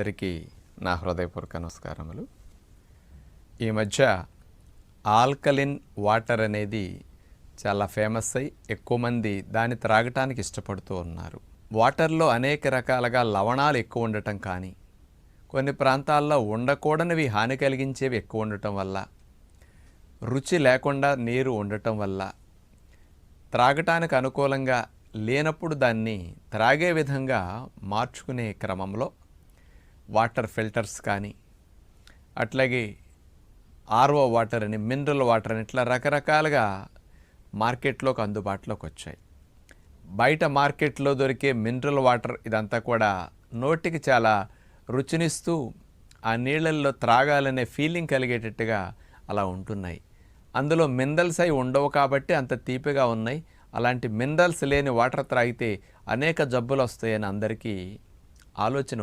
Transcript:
అందరికీ నా హృదయపూర్వక నమస్కారములు. ఈ మధ్య ఆల్కలిన్ వాటర్ అనేది చాలా ఫేమస్ అయి ఎక్కువ మంది దాన్ని త్రాగటానికి ఇష్టపడుతూ ఉన్నారు. వాటర్లో అనేక రకాలుగా లవణాలు ఎక్కువ ఉండటం కానీ కొన్ని ప్రాంతాల్లో ఉండకూడనివి హాని కలిగించేవి ఎక్కువ ఉండటం వల్ల రుచి లేకుండా నీరు ఉండటం వల్ల త్రాగటానికి అనుకూలంగా లేనప్పుడు దాన్ని త్రాగే విధంగా మార్చుకునే క్రమంలో వాటర్ ఫిల్టర్స్ కానీ అట్లాగే ఆర్ఓ వాటర్ అని మినరల్ వాటర్ అని ఇట్లా రకరకాలుగా మార్కెట్లోకి అందుబాటులోకి వచ్చాయి. బయట మార్కెట్లో దొరికే మినరల్ వాటర్ ఇదంతా కూడా నోటికి చాలా రుచినిస్తూ ఆ నీళ్ళల్లో త్రాగాలనే ఫీలింగ్ కలిగేటట్టుగా అలా ఉంటున్నాయి. అందులో మినరల్స్ అయి ఉండవు కాబట్టి అంత తీపిగా ఉన్నాయి. అలాంటి మినరల్స్ లేని వాటర్ త్రాగితే అనేక జబ్బులు వస్తాయని అందరికీ ఆలోచన